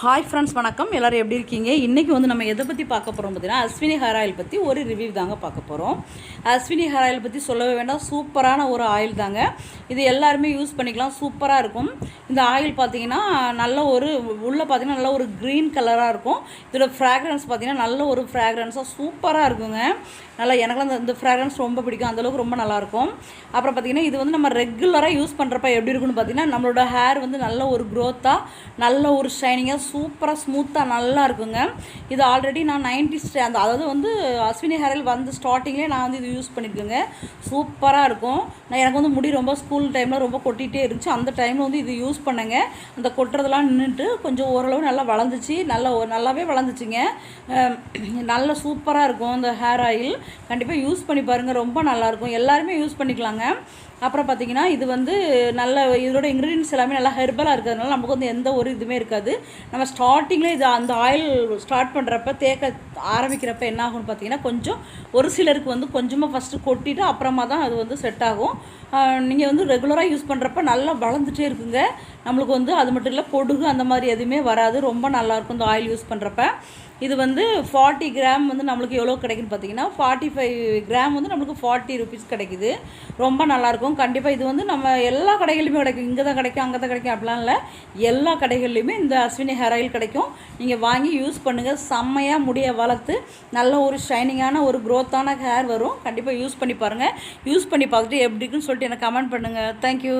Hi friends வணக்கம். எல்லோரும் எப்படி இருக்கீங்க? இன்றைக்கி வந்து நம்ம எதை பற்றி பார்க்க போகிறோம் பார்த்தீங்கன்னா அஸ்வினி ஹேர் ஆயில் பற்றி ஒரு ரிவ்யூ தாங்க பார்க்க போகிறோம் அஸ்வினி ஹேர் ஆயில் பற்றி சொல்லவே வேண்டாம். சூப்பரான ஒரு ஆயில் தாங்க. இது எல்லாருமே யூஸ் பண்ணிக்கலாம். சூப்பராக இருக்கும். இந்த ஆயில் பார்த்தீங்கன்னா நல்ல ஒரு உள்ளே பார்த்தீங்கன்னா நல்ல ஒரு க்ரீன் கலராக இருக்கும். இதோட ஃப்ராக்ரன்ஸ் பார்த்தீங்கன்னா நல்ல ஒரு ஃப்ராக்ரன்ஸாக சூப்பராக இருக்குங்க. நல்லா எனக்குலாம் இந்த இந்த ஃப்ராக்ரன்ஸ் ரொம்ப பிடிக்கும். அந்தளவுக்கு ரொம்ப நல்லாயிருக்கும் அப்புறம் பார்த்தீங்கன்னா இது வந்து நம்ம ரெகுலராக யூஸ் பண்ணுறப்ப எப்படி இருக்குன்னு பார்த்தீங்கன்னா நம்மளோட ஹேர் வந்து நல்ல ஒரு க்ரோத்தாக நல்ல ஒரு ஷைனிங்காக சூப்பராக ஸ்மூத்தாக நல்லா இருக்குங்க. இது ஆல்ரெடி நான் நைன்டி அந்த அதாவது வந்து அஸ்வினி ஹேர் ஆயில் வந்து ஸ்டார்டிங்லேயே நான் வந்து இது யூஸ் பண்ணியிருக்கேங்க. சூப்பராக இருக்கும். நான் எனக்கு வந்து முடி ரொம்ப ஸ்கூல் டைமில் ரொம்ப கொட்டிகிட்டே இருந்துச்சு. அந்த டைமில் வந்து இது யூஸ் பண்ணேங்க. அந்த கொட்டுறதெல்லாம் நின்றுட்டு கொஞ்சம் ஓரளவு நல்லா வளர்ந்துச்சு. நல்லா நல்லாவே வளர்ந்துச்சுங்க. நல்ல சூப்பராக இருக்கும் இந்த ஹேர் ஆயில் கண்டிப்பாக யூஸ் பண்ணி பாருங்கள் ரொம்ப நல்லாயிருக்கும் எல்லாருமே யூஸ் பண்ணிக்கலாங்க. அப்புறம் பார்த்தீங்கன்னா இது வந்து நல்ல இதோட இன்க்ரீடியன்ஸ் எல்லாமே நல்லா ஹெர்பலாக இருக்கிறதுனால நமக்கு வந்து எந்த ஒரு இதுவுமே இருக்காது. நம்ம ஸ்டார்டிங்கில் இது அந்த ஆயில் ஸ்டார்ட் பண்ணுறப்ப தேக்க ஆரம்பிக்கிறப்ப என்ன ஆகும்னு பார்த்தீங்கன்னா கொஞ்சம் ஒரு சிலருக்கு வந்து கொஞ்சமாக ஃபஸ்ட்டு கொட்டிட்டு அப்புறமா தான் அது வந்து செட் ஆகும். நீங்கள் வந்து ரெகுலராக யூஸ் பண்ணுறப்ப நல்லா வளர்ந்துட்டே இருக்குங்க. நம்மளுக்கு வந்து அது மட்டும் இல்லை பொடுகு அந்த மாதிரி எதுவுமே வராது. ரொம்ப நல்லாயிருக்கும் இந்த ஆயில் யூஸ் பண்ணுறப்ப இது வந்து ஃபார்ட்டி கிராம் வந்து நம்மளுக்கு எவ்வளோ கிடைக்குன்னு பார்த்தீங்கன்னா ஃபார்ட்டி ஃபைவ் கிராம் வந்து நம்மளுக்கு ஃபார்ட்டி ருபீஸ் கிடைக்குது. ரொம்ப நல்லாயிருக்கும். கண்டிப்பாக இது வந்து நம்ம எல்லா கடைகள்லையுமே கிடைக்கும். இங்கே தான் கிடைக்கும் அங்கே தான் கிடைக்கும் அப்படிலாம் இல்லை. எல்லா கடைகள்லையுமே இந்த அஸ்வினி ஹேர் ஆயில் கிடைக்கும். நீங்கள் வாங்கி யூஸ் பண்ணுங்கள் செம்மையாக முடிய வளர்த்து நல்ல ஒரு ஷைனிங்கான ஒரு க்ரோத்தான ஹேர் வரும். கண்டிப்பாக யூஸ் பண்ணி பாருங்கள் யூஸ் பண்ணி பார்த்துட்டு எப்படி இருக்குன்னு சொல்லிட்டு எனக்கு கமெண்ட் பண்ணுங்கள் தேங்க்யூ